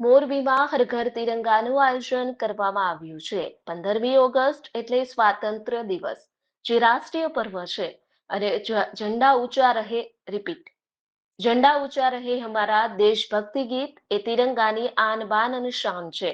મોરબીમાં હર ઘર તિરંગાનું આયોજન કરવામાં આવ્યું છે. પંદરમી ઓગસ્ટ એટલે સ્વાતંત્ર્ય દિવસ, જે રાષ્ટ્રીય પર્વ છે. અને ઝંડા ઊંચા રહે રિપીટ ઝંડા ઊંચા રહે હમારા દેશભક્તિ ગીત, એ તિરંગાની આન બાન અને શાન છે.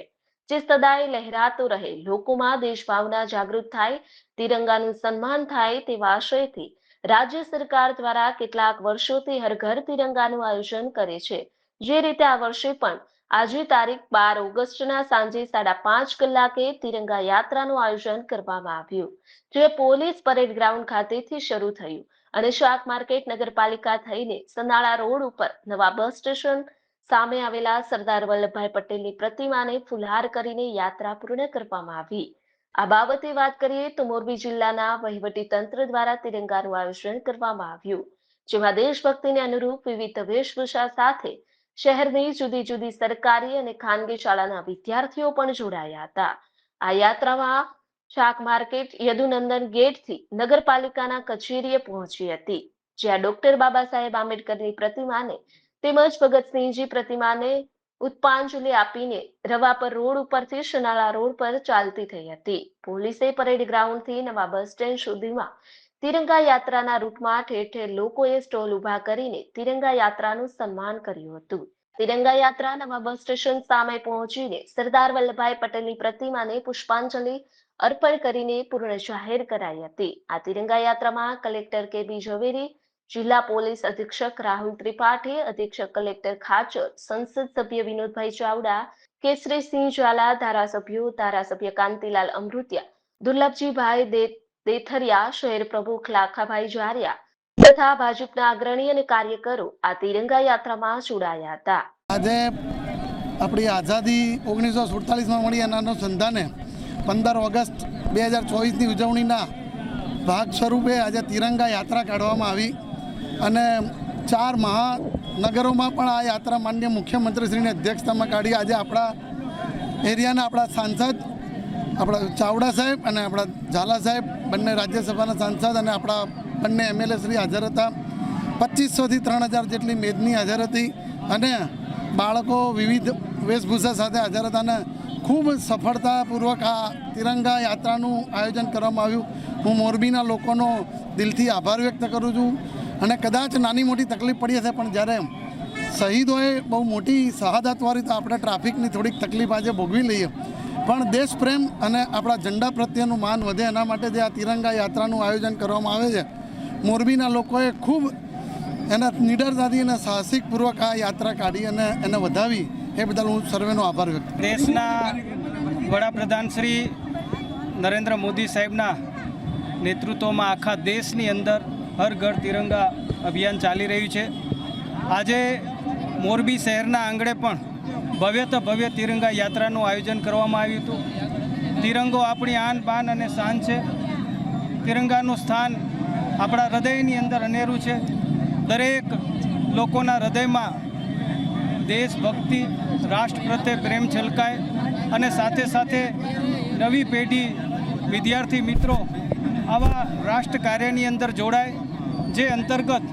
જે સદાય લહેરાતો રહે. લોકોમાં દેશભાવના જાગૃત થાય, તિરંગાનું સન્માન થાય તેવા આશયથી રાજ્ય સરકાર દ્વારા કેટલાક વર્ષોથી હર ઘર તિરંગાનું આયોજન કરે છે. જે રીતે આ વર્ષે પણ આજે તારીખ બાર ઓગસ્ટના સાંજે સાડા પાંચ કલાકે તિરંગા યાત્રાનું આયોજન કરવામાં આવ્યું, જે પોલીસ પરેડ ગ્રાઉન્ડ ખાતેથી શરૂ થયું અને શાક માર્કેટ નગરપાલિકા થઈને સનાળા રોડ ઉપર નવા બસ સ્ટેશન સામે આવેલા સરદાર વલ્લભભાઈ પટેલની પ્રતિમાને ફુલહાર કરીને યાત્રા પૂર્ણ કરવામાં આવી. આ બાબતે વાત કરીએ તો મોરબી જિલ્લાના વહીવટી તંત્ર દ્વારા તિરંગાનું આયોજન કરવામાં આવ્યું, જેમાં દેશભક્તિને અનુરૂપ વિવિધ વેશભૂષા સાથે શહેરની જુદી જુદી સરકારી અને ખાનગી શાળાના વિદ્યાર્થીઓ પણ જોડાયા હતા. આ યાત્રામાં શાક માર્કેટ યદુનંદન ગેટથી નગરપાલિકાના કચેરીએ પહોંચી હતી, જ્યાં ડોક્ટર બાબા સાહેબ આંબેડકરની પ્રતિમાને તેમજ ભગતસિંહજી પ્રતિમાને પુષ્પાંજલિ આપીને રવાપર રોડ ઉપરથી શનાળા રોડ પર ચાલતી થઈ હતી. પોલીસે પરેડ ગ્રાઉન્ડથી નવા બસ સ્ટેન્ડ સુધીમાં તિરંગા યાત્રાના રૂટમાં ઠેર લોકોએ સ્ટોલ ઊભા કરીને તિરંગા યાત્રાનું સન્માન કર્યું હતું. તિરંગા યાત્રા નવા બસ સ્ટેશન સામે પહોંચીને સરદાર વલ્લભભાઈ પટેલની પ્રતિમાને પુષ્પાંજલિ અર્પણ કરીને પૂર્ણ જાહેર કરાઈ હતી. આ તિરંગા યાત્રામાં કલેક્ટર કે બી ઝવેરી, જિલ્લા પોલીસ અધિક્ષક રાહુલ ત્રિપાઠી, અધિક્ષક કલેક્ટર ખાચર, સંસદ સભ્ય વિનોદભાઈ ચાવડા, કેસરીસિંહ ઝાલા, ધારાસભ્યો ધારાસભ્ય કાંતિલાલ અમૃતિયા, દુર્લભજીભાઈ દે દેથરિયા, શહેર પ્રમુખ લાખાભાઈ જારિયા તથા ભાજપના અગ્રણી અને કાર્યકરો આ તિરંગા યાત્રામાં જોડાયા હતા. આજે આપણી આઝાદી ઓગણીસો સુડતાલીસમાં મળી એના અનુસંધાને પંદર ઓગસ્ટ બે હજાર ચોવીસની ઉજવણીના ભાગ સ્વરૂપે આજે તિરંગા યાત્રા કાઢવામાં આવી અને ચાર મહાનગરોમાં પણ આ યાત્રા માન્ય મુખ્યમંત્રીશ્રીની અધ્યક્ષતામાં કાઢી. આજે આપણા એરિયાના આપણા સાંસદ આપણા ચાવડા સાહેબ અને આપણા ઝાલા સાહેબ, બંને રાજ્યસભાના સાંસદ અને આપણા બંને એમએલએ શ્રી હાજર હતા. પચીસોથી ત્રણ હજાર જેટલી મેદની હાજર હતી અને બાળકો વિવિધ વેશભૂષા સાથે હાજર હતા અને ખૂબ સફળતાપૂર્વક આ તિરંગા યાત્રાનું આયોજન કરવામાં આવ્યું. હું મોરબીના લોકોનો દિલથી આભાર વ્યક્ત કરું છું અને કદાચ નાની મોટી તકલીફ પડી હશે, પણ જ્યારે શહીદોએ બહુ મોટી શહાદતવાળી તો આપણે ટ્રાફિકની થોડીક તકલીફ આજે ભોગવી લઈએ. પણ દેશ પ્રેમ અને આપણા ઝંડા પ્રત્યેનું માન વધે એના માટે જે આ તિરંગા યાત્રાનું આયોજન કરવામાં આવે છે, મોરબીના લોકોએ ખૂબ એના નિડરતાથી અને સાહસિકપૂર્વક આ યાત્રા કાઢી અને એને વધાવી, એ બદલ હું સર્વેનો આભાર વ્યક્ત. દેશના વડાપ્રધાન શ્રી નરેન્દ્ર મોદી સાહેબના નેતૃત્વમાં આખા દેશની અંદર હર ઘર તિરંગા અભિયાન ચાલી રહ્યું છે આજે મોરબી શહેરના આંગણે પણ ભવ્ય તો ભવ્ય તિરંગા યાત્રાનું આયોજન કરવામાં આવ્યું હતું. તિરંગો આપણી આન બાન અને શાન છે. તિરંગાનું સ્થાન આપણા હૃદયની અંદર અનેરું છે. દરેક લોકોના હૃદયમાં દેશભક્તિ રાષ્ટ્ર પ્રત્યે પ્રેમ છલકાય અને સાથે સાથે નવી પેઢી, વિદ્યાર્થી મિત્રો આવા રાષ્ટ્ર કાર્યની અંદર જોડાય, જે અંતર્ગત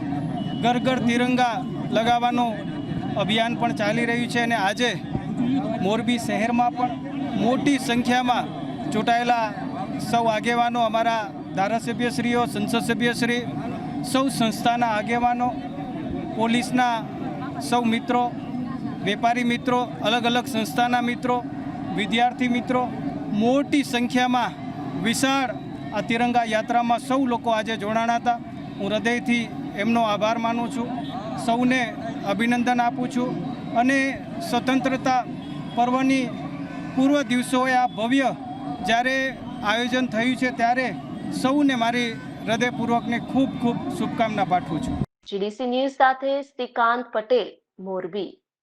ઘર ઘર તિરંગા લગાવવાનું અભિયાન પણ ચાલી રહ્યું છે અને આજે મોરબી શહેરમાં પણ મોટી સંખ્યામાં ચૂંટાયેલા સૌ આગેવાનો અમારા ધારાસભ્યશ્રીઓ, સંસદ સભ્યશ્રી, સૌ સંસ્થાના આગેવાનો, પોલીસના સૌ મિત્રો, વેપારી મિત્રો, અલગ અલગ સંસ્થાના મિત્રો, વિદ્યાર્થી મિત્રો, મોટી સંખ્યામાં વિશાળ આ તિરંગા યાત્રામાં સૌ લોકો આજે જોડાણા હતા. હું હૃદયથી એમનો આભાર માનું છું. સૌને અભિનંદન આપું છું અને સ્વતંત્રતા પર્વની પૂર્વ દિવસોએ આ ભવ્ય જ્યારે આયોજન થયું છે ત્યારે સૌને મારી હૃદયપૂર્વકને ખૂબ ખૂબ શુભકામના પાઠવું છું. જીડીસી ન્યૂઝ સાથે શ્રીકાંત પટેલ, મોરબી.